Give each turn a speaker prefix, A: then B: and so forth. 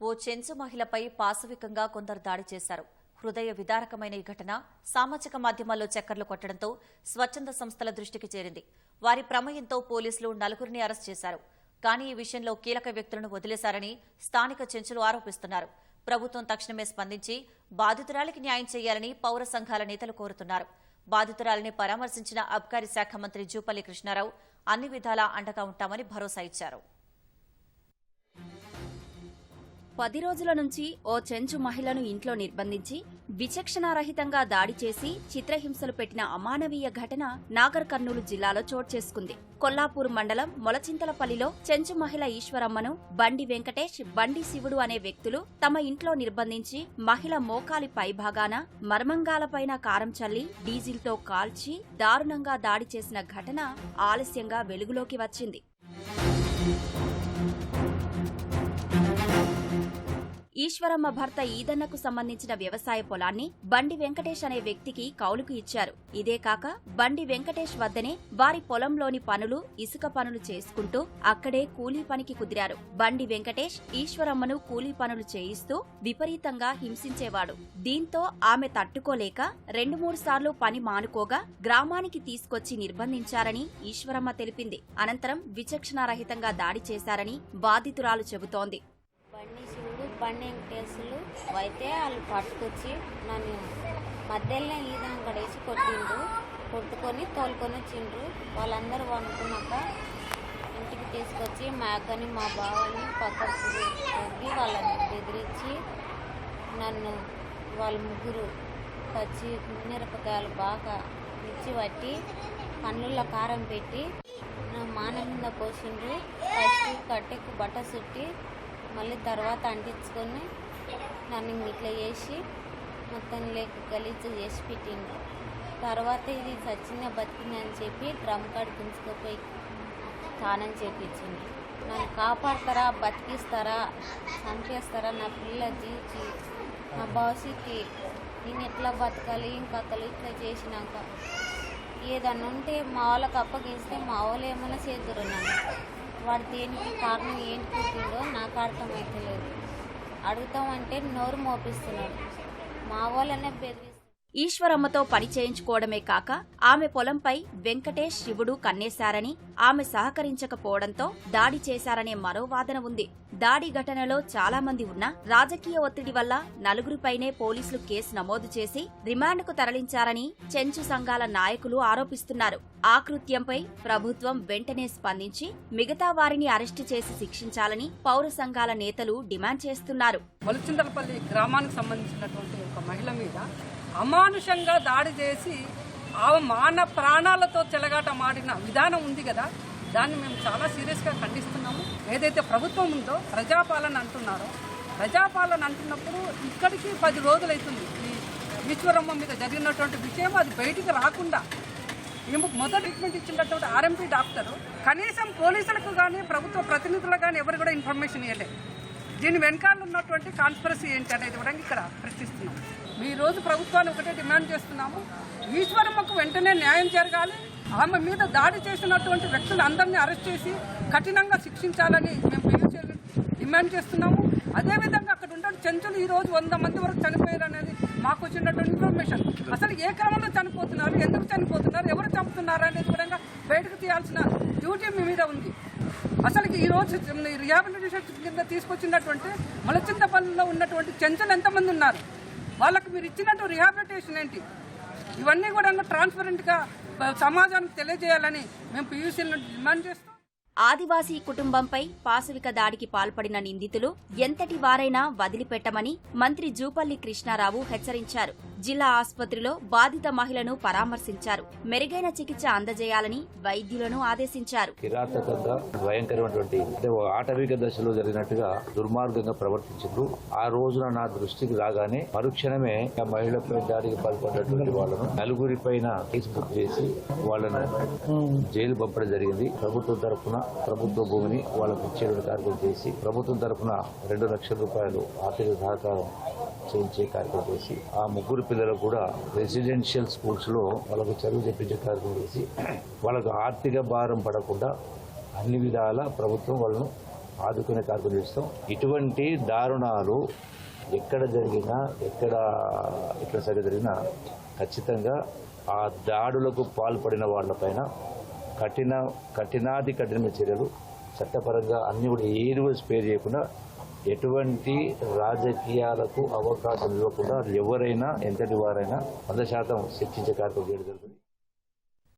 A: ఓ చెంచు మహిళపై పాశవికంగా కొందరు దాడి చేశారు. హృదయ విదారకమైన ఈ ఘటన సామాజిక మాధ్యమాల్లో చక్కర్లు కొట్టడంతో స్వచ్ఛంద సంస్థల దృష్టికి చేరింది. వారి ప్రమేయంతో పోలీసులు నలుగురిని అరెస్ట్ చేశారు. కానీ ఈ విషయంలో కీలక వ్యక్తులను వదిలేశారని స్థానిక చెంచులు ఆరోపిస్తున్నారు. ప్రభుత్వం తక్షణమే స్పందించి బాధితురాలికి న్యాయం చేయాలని పౌర సంఘాల నేతలు కోరుతున్నారు. బాధితురాలిని పరామర్శించిన అబ్కారీ శాఖ మంత్రి జూపల్లి కృష్ణారావు అన్ని విధాలా అండగా ఉంటామని భరోసా ఇచ్చారు.
B: పది రోజుల నుంచి ఓ చెంచు మహిళను ఇంట్లో నిర్బంధించి విచక్షణారహితంగా దాడి చేసి చిత్రహింసలు పెట్టిన అమానవీయ ఘటన నాగర్ కర్నూలు జిల్లాలో చోటు చేసుకుంది. కొల్లాపూర్ మండలం మొలచింతలపల్లిలో చెంచు మహిళ ఈశ్వరమ్మను బండి వెంకటేష్ బండి శివుడు అనే వ్యక్తులు తమ ఇంట్లో నిర్బంధించి మహిళ మోకాలి పైభాగాన మర్మంగాలపైన కారం చల్లి డీజిల్తో కాల్చి దారుణంగా దాడి చేసిన ఘటన ఆలస్యంగా వెలుగులోకి వచ్చింది. ఈశ్వరమ్మ భర్త ఈదన్నకు సంబంధించిన వ్యవసాయ పొలాన్ని బండి వెంకటేష్ అనే వ్యక్తికి కౌలుకు ఇచ్చారు. ఇదే కాక బండి వెంకటేష్ వద్దనే వారి పొలంలోని పనులు ఇసుక పనులు చేసుకుంటూ అక్కడే కూలీ పనికి కుదిరారు. బండి వెంకటేష్ ఈశ్వరమ్మను కూలీ పనులు చేయిస్తూ విపరీతంగా హింసించేవాడు. దీంతో ఆమె తట్టుకోలేక రెండు మూడు సార్లు పని మానుకోగా గ్రామానికి తీసుకొచ్చి నిర్బంధించారని ఈశ్వరమ్మ తెలిపింది. అనంతరం విచక్షణారహితంగా దాడి చేశారని బాధితురాలు చెబుతోంది.
C: బండి కేసులు అయితే వాళ్ళు పట్టుకొచ్చి నన్ను మధ్యలోనే ఈదం కడేసి కొట్టిండ్రు. కొట్టుకొని తోలుకొని వచ్చిండ్రు. వాళ్ళందరూ వండుకున్నాక ఇంటికి తీసుకొచ్చి మా అక్కని మా బావని పక్కకు కొద్ది వాళ్ళని బెదిరించి నన్ను వాళ్ళ ముగ్గురు పచ్చి మిరపకాయలు బాగా మిర్చి పట్టి కన్నుల్లో కారం పెట్టి నా మాన మీద పోసిండ్రు ఫస్ట్ కట్టెకు బట్ట చుట్టి మళ్ళీ తర్వాత అంటించుకొని నన్ను ఇట్లా చేసి మొత్తం లేక గలీజ్ చేసి పెట్టిండు తర్వాత ఇది సచిన బతికింది అని చెప్పి డ్రమ్ కాడ గుంజుకుపోయి స్నానం చేపించింది నన్ను కాపాడతారా బతికిస్తారా చంపేస్తారా నా పిల్ల జీవికి నా భవిష్యత్తుకి నేను ఎట్లా బతకాలి ఇంకా అతలు ఇట్లా చేసినాక. ఏదన్నా ఉంటే మా వాళ్ళకి అప్పగిస్తే మా వాళ్ళు ఏమైనా చేతురు నన్ను. వాడు దేనికి కారణం ఏంటి పుట్టిండో నాకు అర్థమైతలేదు. అడుగుతామంటే నోరు మోపిస్తున్నాడు. మా వాళ్ళనే బెదిరి
B: ఈశ్వరమ్మతో పని చేయించుకోవడమే కాక ఆమె పొలంపై వెంకటేష్ శివుడు కన్నేశారని ఆమె సహకరించకపోవడంతో దాడి చేశారనే మరో వాదన ఉంది. దాడి ఘటనలో చాలా మంది ఉన్నా రాజకీయ ఒత్తిడి వల్ల నలుగురిపైనే పోలీసులు కేసు నమోదు చేసి రిమాండ్కు తరలించారని చెంచు సంఘాల నాయకులు ఆరోపిస్తున్నారు. ఆ కృత్యంపై ప్రభుత్వం వెంటనే స్పందించి మిగతా వారిని అరెస్టు చేసి శిక్షించాలని పౌర సంఘాల నేతలు డిమాండ్ చేస్తున్నారు.
D: గ్రామానికి సంబంధించినటువంటి ఒక మహిళ మీద అమానుషంగా దాడి చేసి అవమాన మాన ప్రాణాలతో చెలగాట మాడిన విధానం ఉంది కదా దాన్ని మేము చాలా సీరియస్గా ఖండిస్తున్నాము. ఏదైతే ప్రభుత్వం ఉందో ప్రజాపాలన అంటున్నారో ప్రజాపాలన అంటున్నప్పుడు ఇక్కడికి పది రోజులైతుంది. ఈ విశ్వరమ్మ మీద జరిగినటువంటి విషయం అది బయటికి రాకుండా మేము మొదటి ట్రీట్మెంట్ ఇచ్చినటువంటి ఆర్ఎంపీ డాక్టర్ కనీసం పోలీసులకు కానీ ప్రభుత్వ ప్రతినిధులకు కానీ ఎవరు కూడా ఇన్ఫర్మేషన్ ఇవ్వలేదు దీని వెనకాల ఉన్నటువంటి కాన్స్పరసీ ఏంటి అనేది కూడా ఇక్కడ ప్రశ్నిస్తున్నాం. ఈ రోజు ప్రభుత్వాన్ని ఒకటే డిమాండ్ చేస్తున్నాము. ఈశ్వరమ్మకు వెంటనే న్యాయం జరగాలి. ఆమె మీద దాడి చేసినటువంటి వ్యక్తులు అందరినీ అరెస్ట్ చేసి కఠినంగా శిక్షించాలని మేము డిమాండ్ చేస్తున్నాము. అదేవిధంగా అక్కడ ఉన్న చెంచులు ఈ రోజు వంద మంది వరకు చనిపోయారు అనేది మాకు వచ్చినటువంటి ఇన్ఫర్మేషన్ అసలు ఏ క్రమంలో చనిపోతున్నారు? ఎందుకు చనిపోతున్నారు? ఎవరు చంపుతున్నారు అనేది కూడా బయటకు తీయాల్సిన డ్యూటీ మీ మీద ఉంది. అసలుకి ఈ రోజు రిహాబిలిటేషన్ కింద తీసుకొచ్చినటువంటి మలచింతపల్లిలో ఉన్నటువంటి చెంచలు ఎంతమంది ఉన్నారు? వాళ్ళకు మీరు ఇచ్చినట్టు రిహాబిలిటేషన్ ఏంటి? ఇవన్నీ కూడా ట్రాన్స్పరెంట్గా సమాజానికి తెలియజేయాలని మేము పీయూసీలను డిమాండ్ చేస్తాం
B: ఆదివాసీ కుటుంబంపై పాశవిక దాడికి పాల్పడిన నిందితులు ఎంతటి వారైనా వదిలిపెట్టమని మంత్రి జూపల్లి కృష్ణారావు హెచ్చరించారు. జిల్లా ఆసుపత్రిలో బాధిత మహిళను పరామర్శించారు. మెరుగైన చికిత్స అందజేయాలని వైద్యులను ఆదేశించారు.
E: కిరాతకంగా భయంకరమైనటువంటి ఆటవిక దశలో జరిగినట్టుగా దుర్మార్గంగా ప్రవర్తించారు ఆ రోజున నా దృష్టికి రాగానే మరుక్షణమే ఆ మహిళపై దాడికి పాల్పడినటువంటి వాళ్ళను నలుగురి పైన కేసు బుక్ చేసి వాళ్ళను జైలు పంపడం జరిగింది. ప్రభుత్వం తరఫున ప్రభుత్వ భూమిని వాళ్ళకు ఇచ్చేటువంటి కార్యక్రమం చేసి ప్రభుత్వం తరఫున రెండు లక్షల రూపాయలు ఆర్థిక సహకారం చేయించే కార్యక్రమం చేసి ఆ ముగ్గురు పిల్లలకు కూడా రెసిడెన్షియల్ స్కూల్స్లో వాళ్ళకు చదువు చెప్పించే కార్యక్రమం చేసి వాళ్ళకు ఆర్థిక భారం పడకుండా అన్ని విధాల ప్రభుత్వం వాళ్ళను ఆదుకునే కార్యక్రమం చేస్తాం. ఇటువంటి దారుణాలు ఎక్కడ జరిగినా ఎక్కడ ఎక్కడ సరి జరిగినా ఖచ్చితంగా ఆ దాడులకు పాల్పడిన వాళ్ళపైన కఠిన కఠినాది కఠినమైన చర్యలు. చట్టపరంగా అన్ని కూడా ఏది కూడా స్పేర్ చేయకుండా ఎటువంటి రాజకీయాలకు అవకాశం ఇవ్వకుండా ఎవరైనా ఎంతటి వారైనా వంద శాతం శిక్షించే కార్యక్రమం జరుగుతుంది.